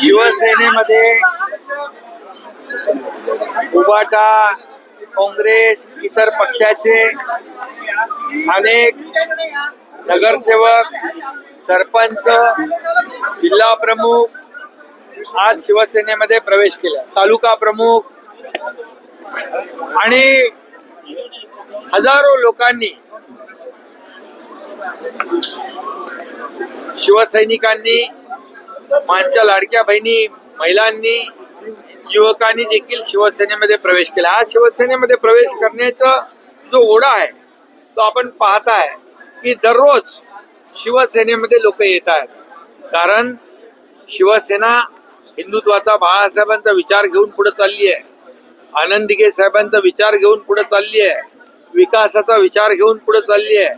शिवसेनेमध्ये उबाटा काँग्रेस इतर पक्षाचे अनेक नगरसेवक सरपंच जिल्हा प्रमुख आज शिवसेनेमध्ये प्रवेश केला. तालुका प्रमुख आणि हजारो लोकांनी शिवसैनिकांनी मानच्या लाडक्या बहिणी महिलांनी युवकांनी देखील शिवसेनेमध्ये प्रवेश केला. आज शिवसेनेमध्ये प्रवेश करण्याचा जो ओढा आहे तो आपण पाहताय की दररोज शिवसेनेमध्ये लोक येत आहेत. कारण शिवसेना हिंदुत्वाचा बाळासाहेबांचा विचार घेऊन पुढे चालली आहे. आनंद साहेबांचा विचार घेऊन पुढे चालली आहे. विकासाचा विचार घेऊन पुढे चालली आहे.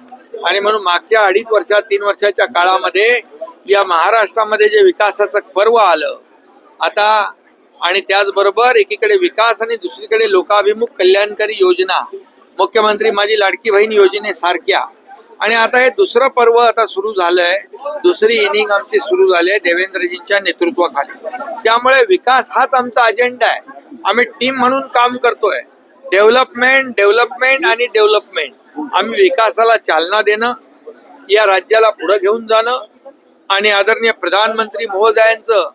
आणि म्हणून मागच्या अडीच वर्षात तीन वर्षाच्या काळामध्ये या महाराष्ट्रामध्ये जे विकासाचं पर्व आलं आता आणि त्याचबरोबर एकीकडे विकास आणि दुसरीकडे लोकाभिमुख कल्याणकारी योजना मुख्यमंत्री माझी लाडकी बहीण योजनेसारख्या. आणि आता हे दुसरं पर्व आता सुरू झालंय दुसरी इनिंग आमची सुरू झाली आहे देवेंद्रजींच्या नेतृत्वाखाली. त्यामुळे विकास हाच आमचा अजेंडा आहे. आम्ही टीम म्हणून काम करतोय. डेव्हलपमेंट डेव्हलपमेंट आणि डेव्हलपमेंट आम्ही विकासाला चालना देणं या राज्याला पुढे घेऊन जाणं आणि आदरणीय प्रधानमंत्री महोदयांचं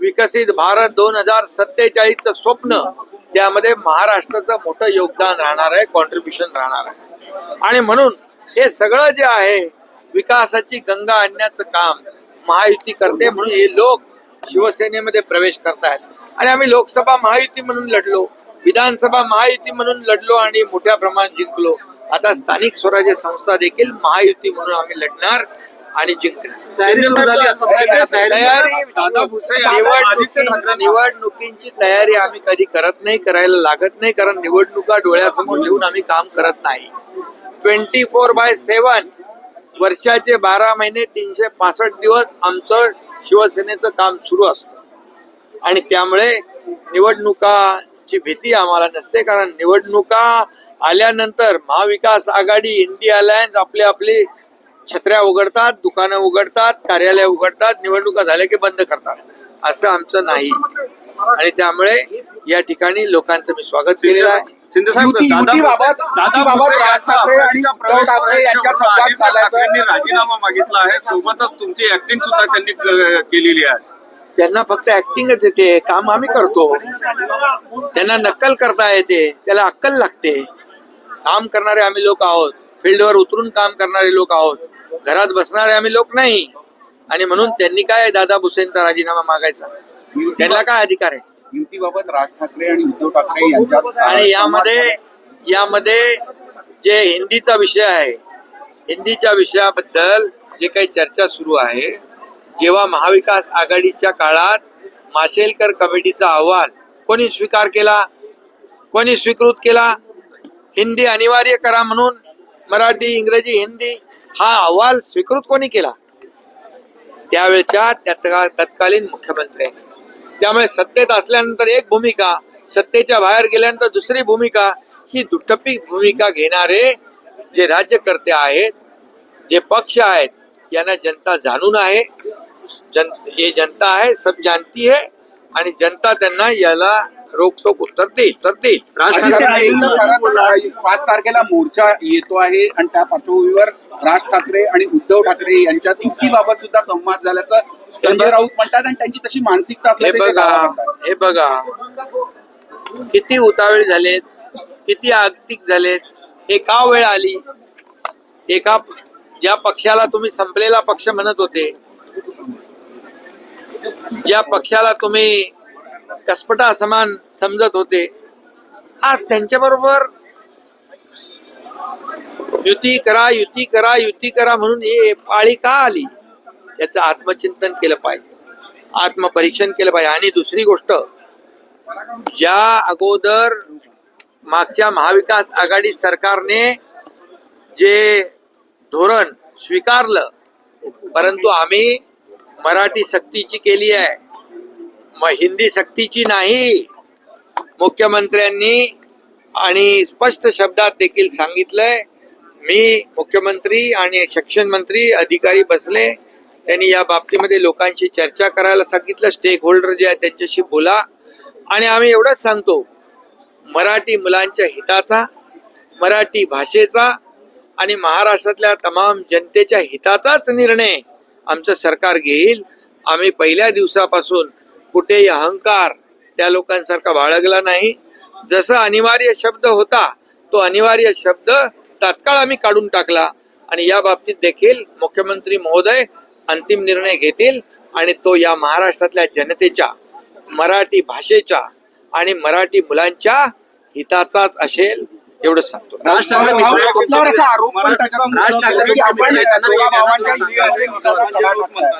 विकसित भारत दोन हजार सत्तेचाळीसचं स्वप्न त्यामध्ये महाराष्ट्राचं मोठं योगदान राहणार आहे कॉन्ट्रीब्युशन राहणार आहे. आणि म्हणून हे सगळं जे आहे विकासाची गंगा आणण्याचं काम महायुती करते म्हणून हे लोक शिवसेनेमध्ये प्रवेश करतायत. आणि आम्ही लोकसभा महायुती म्हणून लढलो विधानसभा महायुती म्हणून लढलो आणि मोठ्या प्रमाणात जिंकलो. आता स्थानिक स्वराज्य संस्था देखील महायुती म्हणून आम्ही लढणार. आणि जिंकणार निवडणुकींची तयारी आम्ही कधी करत नाही करायला लागत नाही कारण निवडणुका डोळ्यासमोर ठेवून आम्ही काम करत नाही. ट्वेंटी फोर बाय सेवन वर्षाचे बारा महिने तीनशे पासष्ट दिवस आमचं शिवसेनेचं काम सुरू असतं. आणि त्यामुळे निवडणुकाची भीती आम्हाला नसते कारण निवडणुका आल्यानंतर महाविकास आघाडी इंडिया अलायन्स आपली आपली छत्र्या उघडतात दुकानं उघडतात कार्यालय उघडतात निवडणुका झाल्या की बंद करतात. असं आमचं नाही. आणि त्यामुळे या ठिकाणी लोकांचं मी स्वागत केलेलं आहे. शिंदे साहेब राजीनामा मागितला आहे. सोबतच तुमची ऍक्टिंग सुद्धा त्यांनी क- केलेली आहे. त्यांना फक्त ऍक्टिंगच येते. काम आम्ही करतो. त्यांना नक्कल करता येते. त्याला अक्कल लागते. काम करणारे आम्ही लोक आहोत. फील्डवर उतरून काम करणारे लोक आहोत. घरात बसणारे आम्ही लोक नाही. आणि म्हणून त्यांनी काय दादा भुसेनचा राजीनामा मागायचा? त्यांना काय अधिकार आहे? युतीबाबत राज ठाकरे आणि उद्धव ठाकरे यांच्यात आणि यामध्ये यामध्ये जे हिंदीचा विषय आहे हिंदीच्या विषयाबद्दल जे काही चर्चा सुरू आहे जेव्हा महाविकास आघाडीच्या काळात माशेलकर कमिटीचा अहवाल कोणी स्वीकार केला? कोणी स्वीकृत केला? हिंदी अनिवार्य करा म्हणून मराठी इंग्रजी हिंदी हा अहवाल स्वीकृत कोणी केला? त्यावेळच्या तत्कालीन मुख्यमंत्र्यांनी. त्यामुळे सत्तेत असल्यानंतर एक भूमिका सत्तेच्या बाहेर गेल्यानंतर दुसरी भूमिका ही दुटप्पी भूमिका घेणारे जे राज्यकर्ते आहेत जे पक्ष आहेत यांना जनता जाणून आहे. जन हे जनता आहे सब जानती आहे आणि जनता त्यांना याला रोकटोक उत्तर देईल देईल राज ठाकरे तर- तर पाच तारखेला मोर्चा येतो आहे आणि त्या पार्श्वभूमीवर राज ठाकरे आणि उद्धव ठाकरे यांच्यात युतीबाबत सुद्धा संवाद झाल्याचं संजय राऊत म्हणतात आणि त्यांची तशी मानसिकता हे असल्याचं ते बघा. हे बघा. किती उतावळी झालेत किती आगतिक झालेत. एका वेळ आली? एका ज्या पक्षाला तुम्ही संपलेला पक्ष म्हणत होते ज्या पक्षाला तुम्ही कसपटा समान समजत होते. आज त्यांच्या बरोबर युती करा युती करा युती करा म्हणून हे पाळी का आली? याचं आत्मचिंतन केलं पाहिजे. आत्मपरीक्षण केलं पाहिजे. आणि दुसरी गोष्ट ज्या अगोदर मागच्या महाविकास आघाडी सरकारने जे धोरण स्वीकारलं परंतु आम्ही मराठी सक्तीची केली आहे मग हिंदी सक्तीची नाही? मुख्यमंत्र्यांनी आणि स्पष्ट शब्दात देखील सांगितलंय. मी मुख्यमंत्री आणि शिक्षण मंत्री अधिकारी बसले. त्यांनी या बाबतीमध्ये लोकांशी चर्चा करायला सांगितलं. स्टेक होल्डर जे आहेत त्यांच्याशी बोला. आणि आम्ही एवढंच सांगतो मराठी मुलांच्या हिताचा मराठी भाषेचा आणि महाराष्ट्रातल्या तमाम जनतेच्या हिताचाच निर्णय आमचं सरकार घेईल. आम्ही पहिल्या दिवसापासून कुठेही अहंकार त्या लोकांसारखा बाळगला नाही. जसं अनिवार्य शब्द होता तो अनिवार्य शब्द तात्काळ आम्ही काढून टाकला आणि या बाबतीत देखील मुख्यमंत्री महोदय अंतिम निर्णय घेतील आणि तो या महाराष्ट्रातल्या जनतेच्या मराठी भाषेच्या आणि मराठी मुलांच्या हिताचाच असेल एवढंच सांगतो. राज ठाकरे.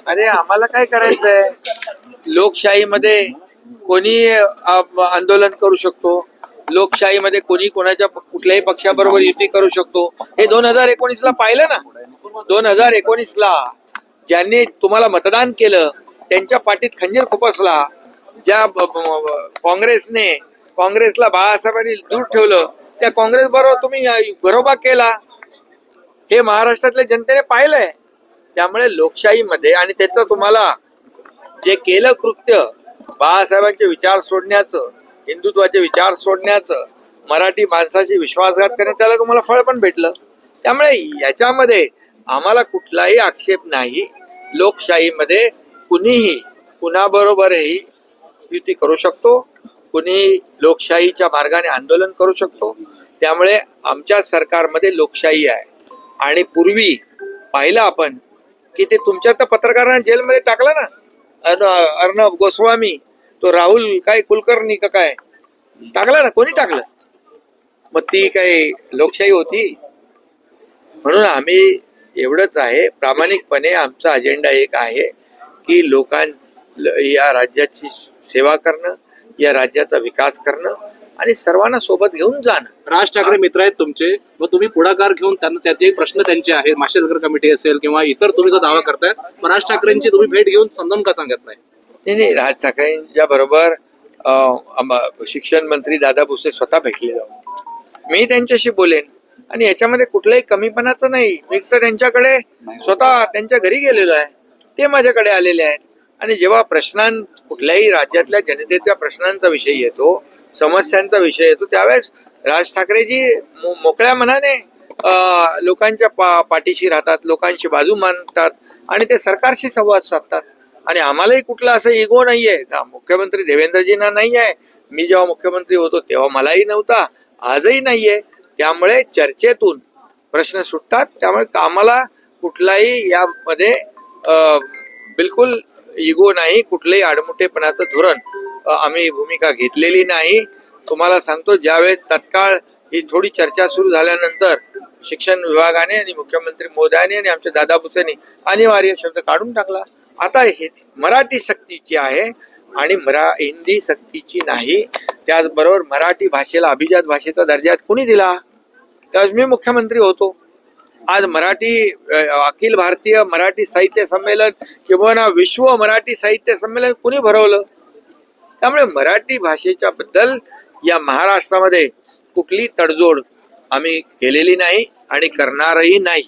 अरे आम्हाला काय करायचंय? लोकशाहीमध्ये कोणी आंदोलन करू शकतो लोकशाहीमध्ये कोणी कोणाच्या कुठल्याही पक्षाबरोबर युती करू शकतो हे दोन हजार एकोणीस ला पाहिलं ना. दोन हजार एकोणीस ला ज्यांनी तुम्हाला मतदान केलं त्यांच्या पाठीत खंजीर खुपसला ज्या काँग्रेसने काँग्रेसला बाळासाहेबांनी दूर ठेवलं त्या काँग्रेस बरोबर तुम्ही घरोबा केला. हे महाराष्ट्रातल्या जनतेने पाहिलंय. त्यामुळे लोकशाहीमध्ये आणि त्याचं तुम्हाला जे केलं कृत्य बाळासाहेबांचे विचार सोडण्याचं हिंदुत्वाचे विचार सोडण्याचं मराठी माणसाशी विश्वासघात करणे त्याला तुम्हाला फळ पण भेटलं. त्यामुळे याच्यामध्ये आम्हाला कुठलाही आक्षेप नाही. लोकशाहीमध्ये कुणीही कुणाबरोबरही युती करू शकतो. कुणी लोकशाहीच्या मार्गाने आंदोलन करू शकतो. त्यामुळे आमच्या सरकारमध्ये लोकशाही आहे. आणि पूर्वी पाहिलं आपण की ते तुमच्या तर पत्रकारांना जेलमध्ये टाकलं ना. अर्णब गोस्वामी तो राहुल काय कुलकर्णी का काय? टाकला ना कोणी टाकलं? मग ती काही लोकशाही होती. म्हणून आम्ही एवढंच आहे. प्रामाणिकपणे आमचा अजेंडा एक आहे की लोकां या राज्याची सेवा करणं या राज्याचा विकास करणं. आणि सर्वांना सोबत घेऊन जाणं. राज ठाकरे मित्र आहेत तुमचे. व तुम्ही पुढाकार घेऊन त्यांना त्याचे प्रश्न त्यांचे आहेत. माशेलकर कमिटी असेल किंवा इतर तुम्ही जो दावा करताय मग राज ठाकरेंची तुम्ही भेट घेऊन समजावून का सांगत नाही? नाही नाही. राज ठाकरेंच्या बरोबर शिक्षण मंत्री दादा भुसे स्वतः भेटले जाऊ मी त्यांच्याशी बोलेन. आणि याच्यामध्ये कुठल्याही कमीपणाचं नाही. मी तर त्यांच्याकडे स्वतः त्यांच्या घरी गेलेलो आहे. ते माझ्याकडे आलेले आहेत. आणि जेव्हा प्रश्नां कुठल्याही राज्यातल्या जनतेच्या प्रश्नांचा विषय येतो समस्यांचा विषय येतो. त्यावेळेस राज ठाकरेजी मो- मोकळ्या मनाने लोकांच्या पा पाठीशी राहतात लोकांची बाजू मानतात आणि ते सरकारशी संवाद साधतात. आणि आम्हालाही कुठलं असं इगो नाही ना मुख्यमंत्री देवेंद्रजींना नाही आहे मी जेव्हा मुख्यमंत्री होतो तेव्हा मलाही नव्हता. आजही नाही आहे त्यामुळे चर्चेतून प्रश्न सुटतात. त्यामुळे आम्हाला कुठलाही यामध्ये बिलकुल इगो नाही. कुठलंही आडमुठेपणाचं धोरण आम्ही भूमिका घेतलेली नाही. तुम्हाला सांगतो ज्यावेळेस तत्काळ ही थोडी चर्चा सुरू झाल्यानंतर शिक्षण विभागाने आणि मुख्यमंत्री मोदयाने आणि आमच्या दादा भुसेनी अनिवार्य शब्द काढून टाकला. आता हेच मराठी सक्तीची आहे आणि मरा हिंदी सक्तीची नाही. त्याचबरोबर मराठी भाषेला अभिजात भाषेचा दर्जा कुणी दिला? त्यावेळेस मी मुख्यमंत्री होतो. आज मराठी अखिल भारतीय मराठी साहित्य संमेलन किंवा ना विश्व मराठी साहित्य संमेलन कुणी भरवलं? त्यामुळे मराठी भाषेच्या बद्दल या महाराष्ट्रामध्ये कुठली तडजोड आम्ही केलेली नाही आणि करणारही नाही.